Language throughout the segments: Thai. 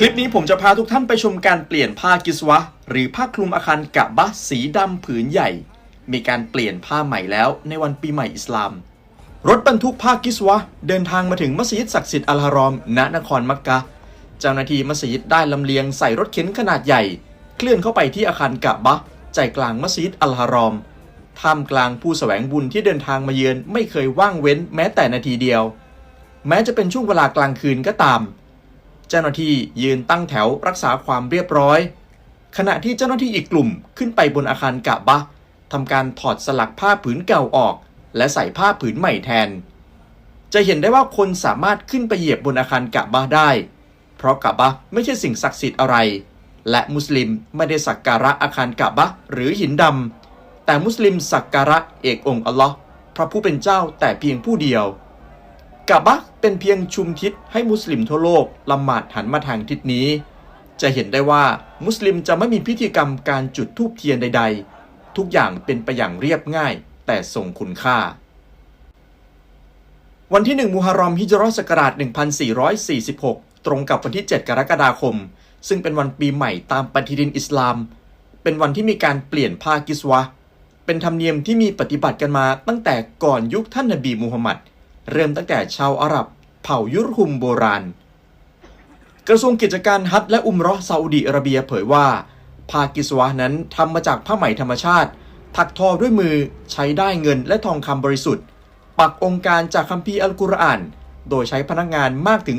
คลิปนี้ผมจะพาทุกท่านไปชมการเปลี่ยนผ้ากิสวะ หรือผ้าคลุมอาคารกะบะสีดำผืนใหญ่ มีการเปลี่ยนผ้าใหม่แล้วในวันปีใหม่อิสลาม รถบรรทุกผ้ากิสวะ เดินทางมาถึงมัสยิดศักดิ์สิทธิ์อัลฮารอม ณนครมักกะ เจ้าหน้าที่มัสยิดได้ลำเลียงใส่รถเข็นขนาดใหญ่ เคลื่อนเข้าไปที่อาคารกะบะใจกลางมัสยิดอัลฮารอมท่ามกลางผู้แสวงบุญที่เดินทางมาเยือนไม่เคยว่างเว้นแม้แต่นาทีเดียว แม้จะเป็นช่วงเวลากลางคืนก็ตาม เจ้าหน้าที่ยืนตั้งแถวรักษาความเรียบร้อย ขณะที่เจ้าหน้าที่อีกกลุ่มขึ้นไปบนอาคารกะบะทำการถอดสลักผ้าผืนเก่าออก และใส่ผ้าผืนใหม่แทน จะเห็นได้ว่าคนสามารถขึ้นไปเหยียบบนอาคารกะบะได้ เพราะกะบะไม่ใช่สิ่งศักดิ์สิทธิ์อะไร และมุสลิมไม่ได้สักการะอาคารกะบะห์หรือหินดำแต่มุสลิมสักการะเอกองค์อัลลอฮ์พระผู้เป็นเจ้าแต่เพียงผู้เดียว กะบะเป็นเพียงชุมทิศให้มุสลิมทั่วโลกละหมาดหันมาทางทิศนี้ จะเห็นได้ว่ามุสลิมจะไม่มีพิธีกรรมการจุดธูปเทียนใด ๆ ทุกอย่างเป็นไปอย่างเรียบง่าย แต่ทรงคุณค่า วันที่ 1 มุฮัรรอมฮิจรัสศักราช 1446 ตรงกับวันที่ 7 กรกฎาคม ซึ่งเป็นวันปีใหม่ตามปฏิทินอิสลาม เป็นวันที่มีการเปลี่ยนผ้ากิสวะ เป็นธรรมเนียมที่มีปฏิบัติกันมาตั้งแต่ก่อนยุคท่านนบีมูฮัมมัด เริ่มตั้งแต่ชาวอาหรับเผ่ายุรฮุมโบราณ กระทรวงกิจการฮัจญ์และอุมราะห์ซาอุดีอาระเบียเผยว่า ผ้ากิสวะนั้นทำมาจากผ้าไหมธรรมชาติ ถักทอด้วยมือใช้ได้เงินและทองคำบริสุทธิ์ ปักองค์การจากคัมภีร์อัลกุรอาน โดยใช้พนักงานมากถึง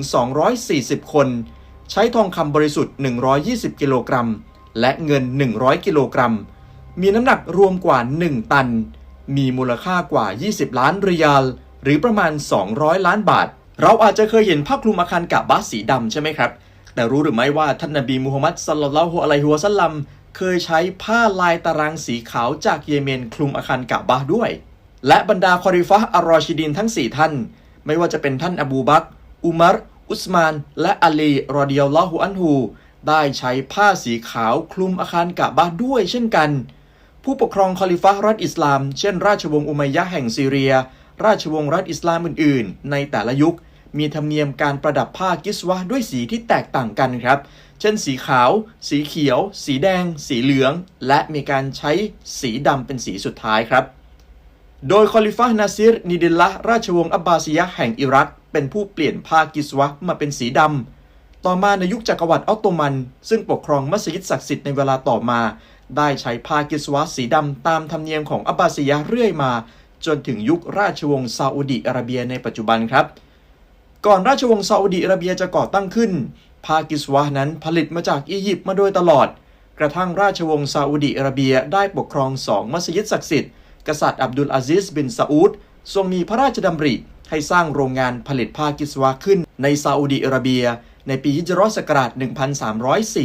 240 คน ใช้ทองคำบริสุทธิ์ 120 กิโลกรัม และเงิน 100 กิโลกรัม มีน้ำหนักรวมกว่า 1 ตัน มีมูลค่ากว่า 20 ล้านริยาล หรือประมาณ 200 ล้านบาท เราอาจจะเคยเห็นผ้าคลุมอาคารกะบะห์สีดำใช่ไหมครับ แต่รู้หรือไม่ว่าท่านนบีมูฮัมมัดสัลลัลลอฮุอะลัยฮิวะสัลลัมเคยใช้ผ้าลายตารางสีขาวจากเยเมนคลุมอาคารกะบะห์ด้วย และบรรดาคอริฟะอัลรอชิดีนทั้ง 4 ท่าน ไม่ว่าจะเป็นท่านอบูบักอุมัรอุสมาน และอาลีรอเดิยัลลอฮุอันฮูได้ใช้ผ้าสีขาวคลุมอาคารกะบะห์ด้วยเช่นกัน ผู้ปกครองคอลิฟะรัฐอิสลาม เช่น ราชวงศ์อุมัยยะแห่งซีเรีย ราชวงศ์รัฐอิสลามอื่นๆ ในแต่ละยุค มีธรรมเนียมการประดับผ้ากิสวะด้วยสีที่แตกต่างกันครับ เช่นสีขาว สีเขียว สีแดง สีเหลือง และมีการใช้สีดำเป็นสีสุดท้ายครับ โดยคอลิฟะนาซิรนิดิลละราชวงศ์อับบาซียะแห่งอิรัก เป็นผู้เปลี่ยนผ้ากิสวะมาเป็นสีดำต่อมาในยุคจักรวรรดิออตโตมัน ซึ่งปกครองมัสยิดศักดิ์สิทธิ์ในเวลาต่อมา ได้ใช้ผ้ากิสวะสีดำตามธรรมเนียมของอับบาซียะเรื่อยมา จนถึงยุคราชวงศ์ซาอุดิอาระเบียในปัจจุบันครับ ก่อนราชวงศ์ซาอุดิอาระเบียจะก่อตั้งขึ้นผ้ากิสวะนั้นผลิตมาจากอียิปต์มาโดยตลอด กระทั่งราชวงศ์ซาอุดิอาระเบียได้ปกครองสองมัสยิดศักดิ์สิทธิ์กษัตริย์อับดุลอาซิสบินซาอุดทรงมีพระราชดำริให้สร้างโรงงานผลิตผ้ากิสวะขึ้นในซาอุดิอาระเบีย ในปีฮิจรัสศักราช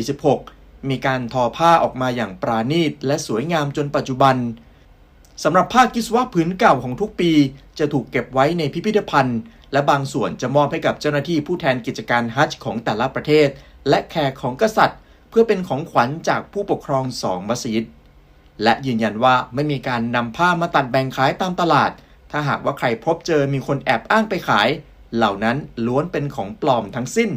1346 มีการทอผ้าออกมาอย่างปราณีตและสวยงามจนปัจจุบัน สำหรับผ้ากิสวะผืนเก่าของทุกปี จะถูกเก็บไว้ในพิพิธภัณฑ์ และบางส่วนจะมอบให้กับเจ้าหน้าที่ผู้แทนกิจการฮัจจ์ของแต่ละประเทศ และแขกของกษัตริย์ เพื่อเป็นของขวัญจากผู้ปกครองสองมัสยิดและยืนยันว่าไม่มีการนำผ้ามาตัดแบ่งขายตามตลาด ถ้าหากว่าใครพบเจอมีคนแอบอ้างไปขาย เหล่านั้นล้วนเป็นของปลอมทั้งสิ้น